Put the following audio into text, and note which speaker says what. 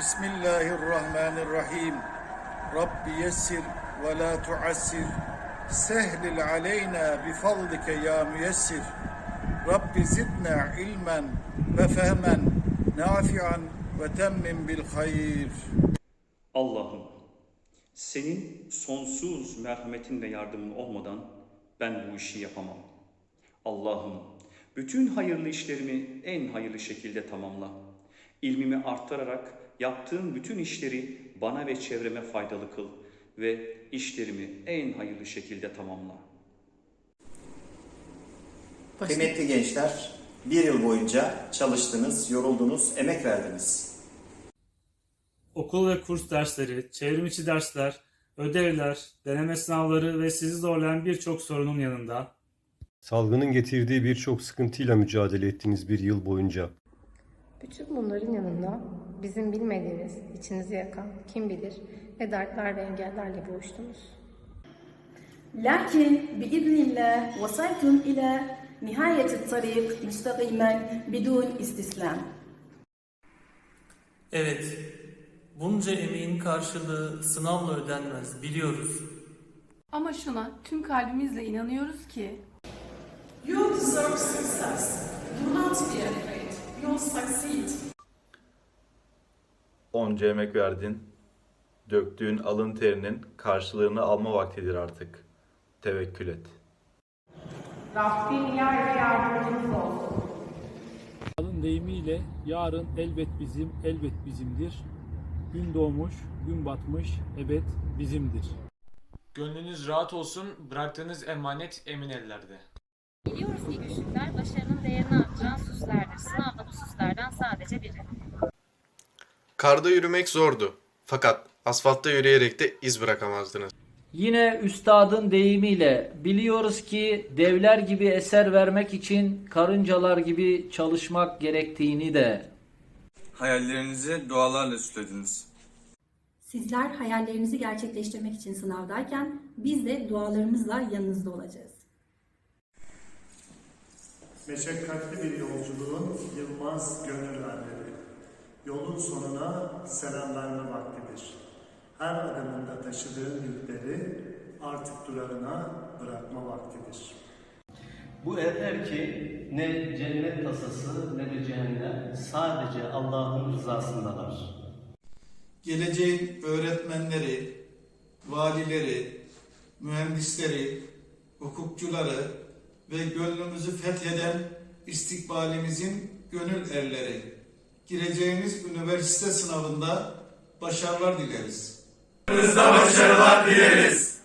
Speaker 1: Bismillahirrahmanirrahim. Rabbi yessir ve la tuassir. Sehlil aleyna bi fadlike ya müyessir. Rabbi zidna ilmen ve fehmen nafi'an ve temmim bil hayr.
Speaker 2: Allah'ım, senin sonsuz merhametin ve yardımın olmadan ben bu işi yapamam. Allah'ım, bütün hayırlı işlerimi en hayırlı şekilde tamamla. İlmimi arttırarak yaptığım bütün işleri bana ve çevreme faydalı kıl ve işlerimi en hayırlı şekilde tamamla.
Speaker 3: Kıymetli gençler, bir yıl boyunca çalıştınız, yoruldunuz, emek verdiniz.
Speaker 4: Okul ve kurs dersleri, çevrimiçi dersler, ödevler, deneme sınavları ve sizi zorlayan birçok sorunun yanında
Speaker 5: Salgının getirdiği birçok sıkıntıyla mücadele ettiğiniz bir yıl boyunca
Speaker 6: bütün bunların yanında bizim bilmediğimiz, içinizi yakan, kim bilir ne dertler ve engellerle boğuştunuz.
Speaker 7: Lakin biiznillah vasaytum ila nihayet tarik müstakimen bidun istislam.
Speaker 8: Evet, bunca emeğin karşılığı sınavla ödenmez biliyoruz.
Speaker 9: Ama şuna tüm kalbimizle inanıyoruz ki
Speaker 7: You deserve success. Do not be afraid. You'll succeed.
Speaker 10: Onca emek verdin. Döktüğün alın terinin karşılığını alma vaktidir artık. Tevekkül et.
Speaker 6: Rabbim yar ve yardımcımız olsun.
Speaker 11: Alın deyimiyle yarın elbet bizim, elbet bizimdir. Gün doğmuş, gün batmış, ebed bizimdir.
Speaker 8: Gönlünüz rahat olsun, bıraktığınız emanet emin ellerde.
Speaker 12: Güçlükler başarının değerini artıran süslerdir. Sınavda bu süslerden sadece biri.
Speaker 13: Karda yürümek zordu. Fakat asfaltta yürüyerek de iz bırakamazdınız.
Speaker 14: Yine üstadın deyimiyle biliyoruz ki devler gibi eser vermek için karıncalar gibi çalışmak gerektiğini de
Speaker 15: Hayallerinizi dualarla süslediniz.
Speaker 7: Sizler hayallerinizi gerçekleştirmek için sınavdayken biz de dualarımızla yanınızda olacağız.
Speaker 16: Meşakkatli bir yolculuğun yılmaz gönüllerleri. Yolun sonuna selam verme vaktidir. Her adımında taşıdığın yükleri artık durağına bırakma vaktidir.
Speaker 14: Bu ev ki ne cennet tasası ne de cehennem sadece Allah'ın rızasındalar.
Speaker 1: Geleceğin öğretmenleri, valileri, mühendisleri, hukukçuları ve gönlümüzü fetheden istikbalimizin gönül erleri. Gireceğimiz üniversite sınavında başarılar dileriz.
Speaker 15: Başarılar dileriz.